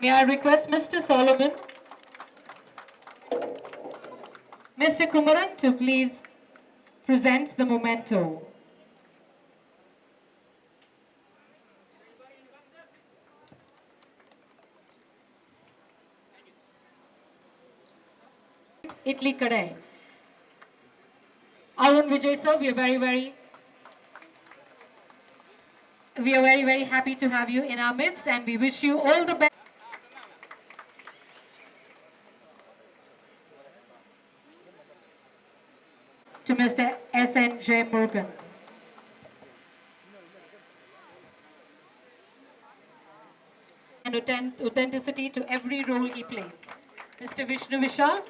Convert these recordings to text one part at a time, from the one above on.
May I request Mr. Solomon, Mr. Kumaran to please present the memento. Italy Kadai. Arun Vijay sir, we are very, very we are very, very happy to have you in our midst and we wish you all the best. To Mr. S.N. J. Morgan. And authen- authenticity to every role he plays. Mr. Vishnu Vishal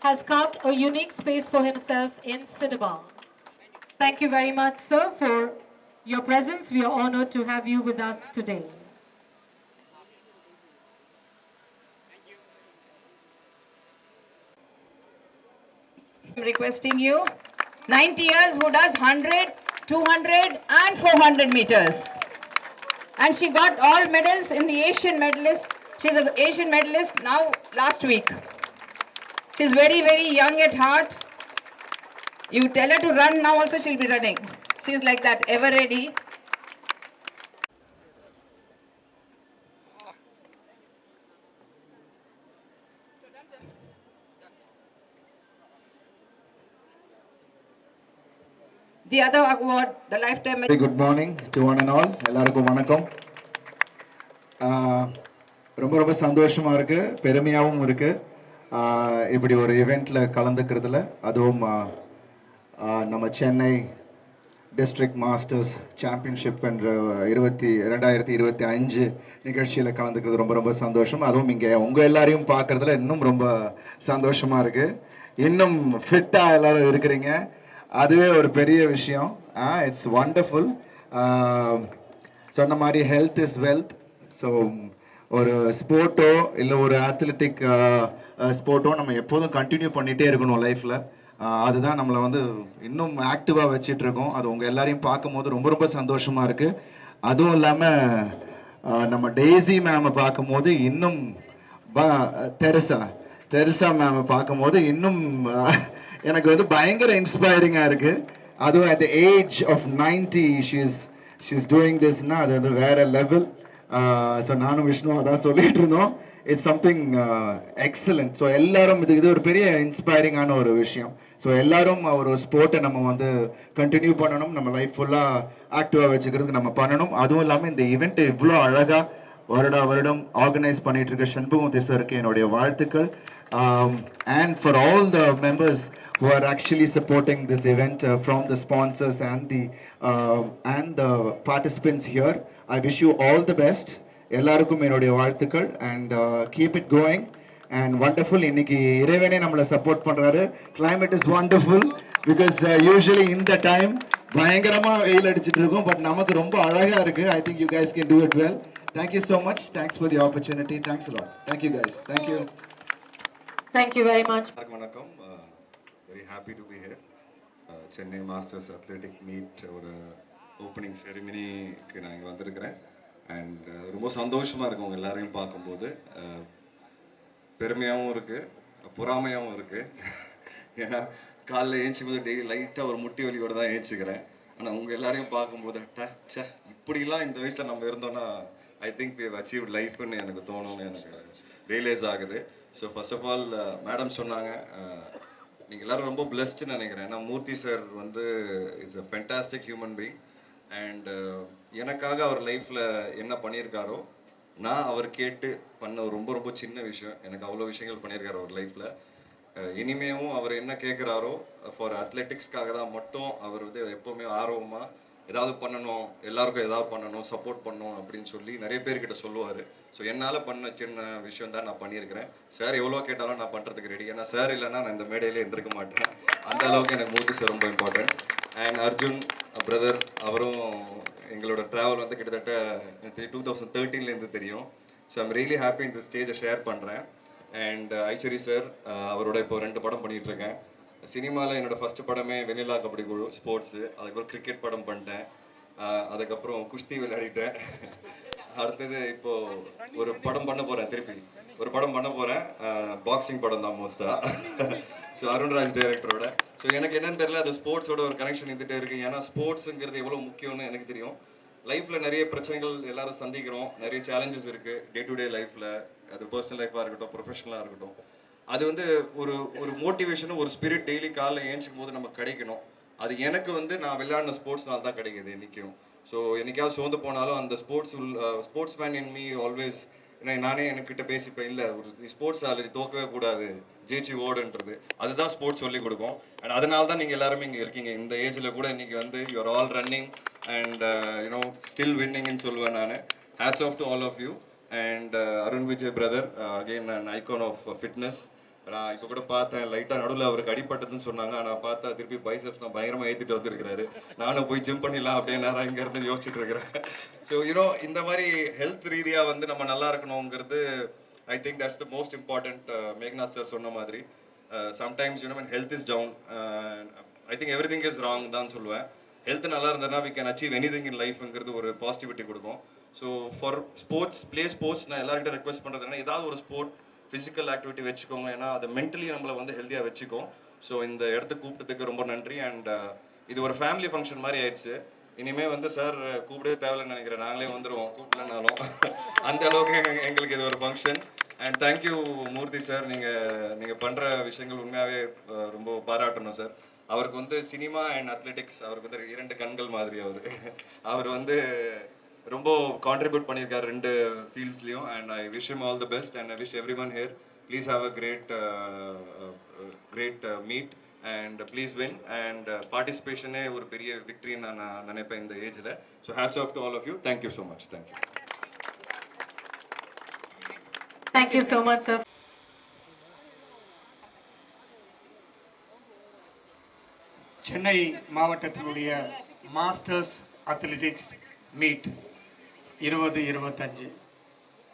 has carved a unique space for himself in cinema. Thank you very much, sir, for your presence. We are honored to have you with us today. I'm requesting you, 90 years who does 100, 200 and 400 meters. And she got all medals in the Asian medalist. She's an Asian medalist now last week. She's very, very young at heart. You tell her to run now also she'll be running. She's like that, ever ready. The other award award, lifetime very good morning to one and all எல்லாருக்கும் வணக்கம். ரொம்ப ரொம்ப சந்தோஷமா இருக்கு. பெருமையாகவும் இருக்கு. இப்படி ஒரு இவெண்ட்ல கலந்துக்கிறதுல. அதுவும் நம்ம சென்னை டிஸ்ட்ரிக்ட் மாஸ்டர்ஸ் சாம்பியன்ஷிப் என்ற இருபத்தி ரெண்டாயிரத்தி இருபத்தி அஞ்சு நிகழ்ச்சியில் கலந்துக்கிறது ரொம்ப ரொம்ப சந்தோஷம். அதுவும் இங்கே உங்கள் எல்லாரையும் பார்க்குறதுல இன்னும் ரொம்ப சந்தோஷமாக இருக்குது இன்னும் ஃபிட்டாக எல்லோரும் இருக்கிறீங்க. அதுவே ஒரு பெரிய விஷயம். இட்ஸ் வண்டர்ஃபுல் சொன்ன மாதிரி ஹெல்த் இஸ் வெல்த் ஸோ ஒரு ஸ்போர்ட்டோ இல்லை ஒரு அத்லெட்டிக் ஸ்போர்ட்டோ நம்ம எப்போதும் கண்டினியூ பண்ணிகிட்டே இருக்கணும் லைஃப்பில் அதுதான் நம்மளை வந்து இன்னும் ஆக்டிவாக வச்சிட்ருக்கோம். அது உங்கள் எல்லாரையும் பார்க்கும்போது ரொம்ப ரொம்ப சந்தோஷமாக இருக்குது அதுவும் இல்லாமல் நம்ம டெய்ஸி மேமை பார்க்கும்போது இன்னும் ப- தெரசா தெரசா மேம் பார்க்கும்போது இன்னும் எனக்கு வந்து பயங்கர இன்ஸ்பைரிங்காக இருக்குது அதுவும் at the age of ninety she's she's doing Thisna அது வந்து வேற லெவல் ஸோ நானும் விஷ்ணு அதான் சொல்லிட்டு இருந்தோம். இட்ஸ் சம்திங் எக்ஸலண்ட் ஸோ எல்லாரும் இது இது ஒரு பெரிய இன்ஸ்பைரிங்கான ஒரு விஷயம். ஸோ எல்லாரும் ஒரு ஸ்போர்ட்டை நம்ம வந்து கண்டினியூ பண்ணணும். நம்ம லைஃப் ஃபுல்லாக ஆக்டிவாக வச்சுக்கிறதுக்கு நம்ம பண்ணணும். அதுவும் இல்லாமல் இந்த ஈவெண்ட்டை இவ்வளோ அழகாக வருடா வருடம் ஆர்கனைஸ் பண்ணிட்டு இருக்க சண்முகமுத்தி திசருக்கு என்னுடைய வாழ்த்துக்கள். And for all the members who are actually supporting this event uh, from the sponsors and the uh, and the participants here. I wish you all the best. எல்லாருக்கும் என்னுடைய வாழ்த்துக்கள் and keep it going and wonderful இன்னைக்கு இறைவனே நம்மளை support பண்ணுறாரு climate is wonderful because usually இந்த time பயங்கரமாக வெயில் அடிச்சிட்டு இருக்கும் பட் நமக்கு ரொம்ப அழகாக இருக்கு. I think you guys can do it well thank you so much thanks for the opportunity thanks lot thank you guys thank you thank you very வணக்கம் very happy to be here Chennai masters athletic meet ஒரு opening செரிமனிக்கு நான் இங்கே வந்திருக்கிறேன். And uh, ரொம்ப சந்தோஷமாக இருக்கும் உங்க எல்லாரையும் பார்க்கும்போது. Uh, பெருமையாகவும் இருக்குது பொறாமையாகவும் இருக்குது ஏன்னா காலைல ஏஞ்சும் போது டெய்லி லைட்டாக ஒரு முட்டி வலியோட தான் ஏஞ்சிக்கிறேன். ஆனால் உங்கள் எல்லாரையும் பார்க்கும்போது டச்ச இப்படிலாம் இந்த வயசில் நம்ம இருந்தோம்னா ஐ திங்க் வி அச்சீவ் லைஃப்னு எனக்கு தோணும்னு எனக்கு ரியலைஸ் ஆகுது. So first of all madam சொன்னாங்க uh, நீங்கள் எல்லாரும் ரொம்ப பிளெஸ்ட்னு நினைக்கிறேன். ஏன்னா மூர்த்தி சார் வந்து is a fantastic human being and எனக்காக அவர் லைஃப்பில் என்ன பண்ணியிருக்காரோ நான் அவர் கேட்டு பண்ண ரொம்ப ரொம்ப சின்ன விஷயம். எனக்கு அவ்வளோ விஷயங்கள் பண்ணியிருக்காரு அவர் லைஃப்பில் uh, இனிமேவும் அவர் என்ன கேட்குறாரோ ஃபார் அத்லெட்டிக்ஸ்க்காக தான் மட்டும் அவர் வந்து எப்போவுமே ஆர்வமாக ஏதாவது பண்ணணும் எல்லாருக்கும் ஏதாவது பண்ணணும் சப்போர்ட் பண்ணணும் அப்படின்னு சொல்லி நிறைய பேர்கிட்ட சொல்லுவார். ஸோ என்னால் பண்ண சின்ன விஷயம் தான் நான் பண்ணியிருக்கிறேன். சார் எவ்வளோ கேட்டாலும் நான் பண்ணுறதுக்கு ரெடி ஏன்னா சார் இல்லைன்னா நான் இந்த மேடையிலே இருந்திருக்க மாட்டேன். அந்த அளவுக்கு எனக்கு மூர்த்தி சார் ரொம்ப இம்பார்ட்டன்ட் அண்ட் அர்ஜுன் பிரதர் அவரும் எங்களோட ட்ராவல் வந்து கிட்டத்தட்ட டூ தௌசண்ட் தேர்ட்டீன்லேருந்து தெரியும். ஸோ ஐம் ரியலி ஹாப்பி இந்த ஸ்டேஜை ஷேர் பண்ணுறேன் அண்ட் ஐஸ்வரி சார் uh, அவரோட இப்போ ரெண்டு படம் பண்ணிகிட்ருக்கேன் சினிமாவில் என்னோடய ஃபஸ்ட்டு படமே வெண்ணிலா கபடி குழு ஸ்போர்ட்ஸு அதுக்கப்புறம் கிரிக்கெட் படம் பண்ணிட்டேன். அதுக்கப்புறம் குஸ்தி விளையாடிட்டேன். அடுத்தது இப்போது ஒரு படம் பண்ண போகிறேன் திருப்பி. ஒரு படம் பண்ண போகிறேன் பாக்ஸிங் படம் தான் மோஸ்ட்டாக ஸோ அருண்ராஜ் டைரக்டரோட ஸோ எனக்கு என்னன்னு தெரியல அது ஸ்போர்ட்ஸோட ஒரு கனெக்ஷன் இருந்துகிட்டே இருக்குது ஏன்னா ஸ்போர்ட்ஸுங்கிறது எவ்வளோ முக்கியம்னு எனக்கு தெரியும். லைஃப்பில் நிறைய பிரச்சனைகள் எல்லாரும் சந்திக்கிறோம். நிறைய சேலஞ்சஸ் இருக்குது டே டு டே லைஃப்பில் அது பர்சனல் லைஃப்பாக இருக்கட்டும் ப்ரொஃபஷனலாக இருக்கட்டும். அது வந்து ஒரு ஒரு மோட்டிவேஷனும் ஒரு ஸ்பிரிட் டெய்லி காலைல ஏஞ்சிக்கும் போது நமக்கு கிடைக்கணும். அது எனக்கு வந்து நான் விளையாடின ஸ்போர்ட்ஸ்னால தான் கிடைக்கிது என்னைக்கும். ஸோ என்னைக்காவது சோர்ந்து போனாலும் அந்த sports sports man in me always நானே என்கிட்ட பேசிப்பேன் இல்லை ஒரு ஸ்போர்ட்ஸ் ஆல்ரெடி தோக்கவே கூடாது. ஜெயிச்சு ஓடுன்றது. அதுதான் ஸ்போர்ட்ஸ் சொல்லி கொடுக்கும். அண்ட் அதனால தான் நீங்கள் எல்லாருமே இங்கே இருக்கீங்க. இந்த ஏஜில் கூட இன்றைக்கி வந்து you're all running and you know still வின்னிங்னு சொல்லுவேன் நான். Hats off to all of you and Arun Vijay brother again and icon of fitness நான் இப்போ கூட பார்த்தேன் லைட்டாக நடுவில் அவருக்கு அடிப்பட்டதுன்னு சொன்னாங்க. ஆனால் பார்த்தா திருப்பி பைசப்ஸ் தான் பயங்கரமாக ஏற்றிட்டு வந்திருக்கிறாரு. நானும் போய் ஜிம் பண்ணிடலாம் அப்படியே நேரம் இங்கேருந்து யோசிச்சுட்டு இருக்கிறேன். ஸோ யூனோ இந்த மாதிரி ஹெல்த் ரீதியாக வந்து நம்ம நல்லா இருக்கணுங்கிறது I think that's the most important Meghnath sir சொன்ன மாதிரி. Uh, sometimes you know when health is down I think everything is wrong தான் சொல்லுவேன். ஹெல்த் நல்லா இருந்ததுன்னா we can achieve anything in லைஃப்ங்கிறது ஒரு பாசிட்டிவிட்டி கொடுக்கும். So for sports play sports நான் எல்லாருக்கிட்ட ரெக்வஸ்ட் பண்ணுறதுனா ஏதாவது ஒரு ஸ்போர்ட் ஃபிசிக்கல் ஆக்டிவிட்டி வச்சுக்கோங்க. ஏன்னா அது மென்டலி நம்மளை வந்து ஹெல்த்தியாக வச்சுக்கும். ஸோ இந்த இடத்த கூப்பிட்டதுக்கு ரொம்ப நன்றி. அண்ட் இது ஒரு ஃபேமிலி ஃபங்க்ஷன் மாதிரி ஆயிடுச்சு. இனிமே வந்து சார் கூப்பிடவே தேவையில்லைன்னு நினைக்கிறேன். நாங்களே வந்துடுவோம் கூப்பிடலனாலும். அந்த அளவுக்கு எங்களுக்கு இது ஒரு function and thank you Murthy sir நீங்கள் நீங்கள் பண்ணுற விஷயங்கள் உண்மையாகவே ரொம்ப பாராட்டணும் சார் அவருக்கு வந்து சினிமா அண்ட் அத்லெட்டிக்ஸ் அவருக்கு வந்து இரண்டு கண்கள் மாதிரி அவர். அவர் வந்து ரொம்ப கான்ட்ரிபியூட் பண்ணியிருக்காரு ரெண்டு ஃபீல்ட்ஸ்லையும் and I wish him all the best and I wish everyone here please have a great great meet and please win and பார்ட்டிசிபேஷனே ஒரு பெரிய விக்ட்ரின்னு நான் நான் நினைப்பேன் இந்த ஏஜில் so hats off to all of you thank you so much thank you Thank you. So much, sir. Chennai மாவட்டத்தினுடைய masters athletics meet இருபது இருபத்தஞ்சு.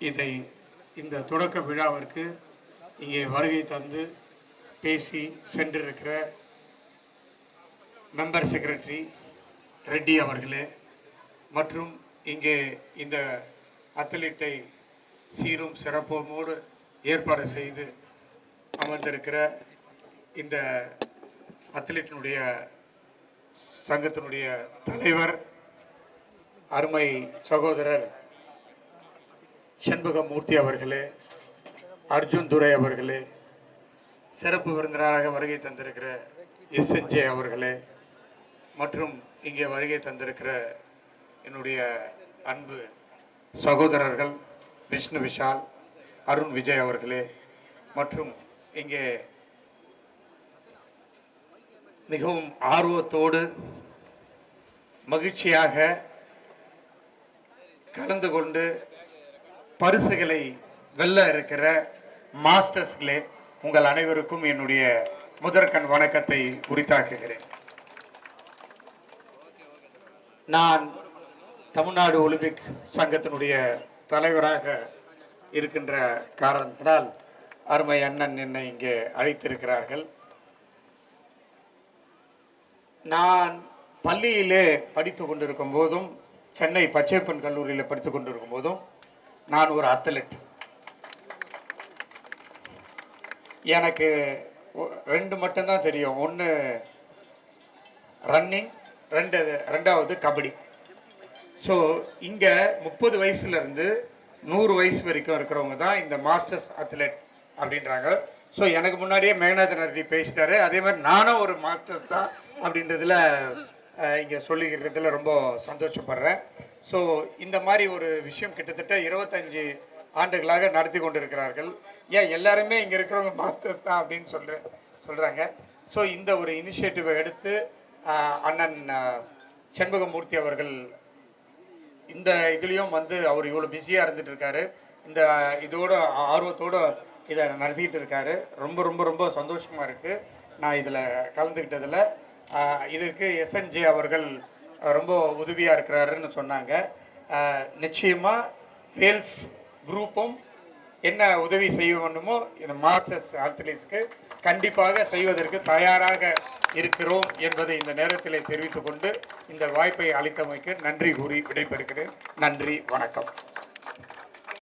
இதை இந்த தொடக்க விழாவிற்கு இங்கே வருகை தந்து பேசி சென்றிருக்கிற மெம்பர் செக்ரட்டரி ரெட்டி அவர்களே மற்றும் இங்கே இந்த அத்லீட்டை சீரும் சிறப்போமோடு ஏற்பாடு செய்து அமர்ந்திருக்கிற இந்த அத்லீட்டினுடைய சங்கத்தினுடைய தலைவர் அருமை சகோதரர் செண்பகமூர்த்தி அவர்களே அர்ஜுன் துரை அவர்களே சிறப்பு விருந்தினராக வருகை தந்திருக்கிற எஸ்என்ஜே அவர்களே மற்றும் இங்கே வருகை தந்திருக்கிற என்னுடைய அன்பு சகோதரர்கள் விஷ்ணு விஷால் அருண் விஜய் அவர்களே மற்றும் இங்கே மிகவும் ஆர்வத்தோடு மகிழ்ச்சியாக கலந்து கொண்டு பரிசுகளை வெல்ல இருக்கிற மாஸ்டர்ஸ்களே உங்கள் அனைவருக்கும் என்னுடைய முதற்கண் வணக்கத்தை உரித்தாக்குகிறேன். நான் தமிழ்நாடு ஒலிம்பிக் சங்கத்தினுடைய தலைவராக இருக்கின்ற காரணத்தினால் அருமை அண்ணன் என்னை இங்கே அழைத்திருக்கிறார்கள். நான் பள்ளியிலே படித்து கொண்டிருக்கும் போதும் சென்னை பச்சைப்பன் கல்லூரியில் படித்து கொண்டிருக்கும் போதும் நான் ஒரு அத்லெட் எனக்கு ஒ- ரெண்டு மட்டும்தான் தெரியும். ஒன்று ரன்னிங் ரெண்டு ரெண்டாவது கபடி. ஸோ இங்கே முப்பது வயசுலேருந்து நூறு வயசு வரைக்கும் இருக்கிறவங்க தான் இந்த மாஸ்டர்ஸ் அத்லெட் அப்படின்றாங்க. ஸோ எனக்கு முன்னாடியே மேகநாதன் ரெட்டி பேசிட்டாரு. அதே மாதிரி நானும் ஒரு மாஸ்டர்ஸ் தான் அப்படின்றதுல இங்கே சொல்லிக்கிறதுல ரொம்ப சந்தோஷப்படுறேன். ஸோ இந்த மாதிரி ஒரு விஷயம் கிட்டத்தட்ட இருபத்தஞ்சு ஆண்டுகளாக நடத்தி கொண்டிருக்கிறார்கள். ஏன் எல்லாருமே இங்கே இருக்கிறவங்க மாஸ்டர்ஸ் தான் அப்படின்னு சொல்ற சொல்கிறாங்க ஸோ இந்த ஒரு இனிஷியேட்டிவை எடுத்து அண்ணன் செண்முகமூர்த்தி செண்பகமூர்த்தி அவர்கள் இந்த இதுலேயும் வந்து அவர் இவ்வளோ பிஸியாக இருந்துட்டு இருக்காரு. இந்த இதோட ஆர்வத்தோட இதை நடத்திக்கிட்டு இருக்காரு. ரொம்ப ரொம்ப ரொம்ப சந்தோஷமாக இருக்குது நான் இதில் கலந்துக்கிட்டதில் இதற்கு எஸ்என்ஜே அவர்கள் ரொம்ப உதவியாக இருக்கிறாருன்னு சொன்னாங்க. நிச்சயமாக வேல்ஸ் குரூப்பும் என்ன உதவி செய்ய வேண்டுமோ இந்த மாஸ்டர்ஸ் அத்லீட்ஸ்க்கு கண்டிப்பாக செய்வதற்கு தயாராக இருக்கிறோம் என்பதை இந்த நேரத்தில் தெரிவித்துக் கொண்டு இந்த வாய்ப்பை அளித்தமைக்கு நன்றி கூறி விடைபெறுகிறேன். நன்றி வணக்கம்.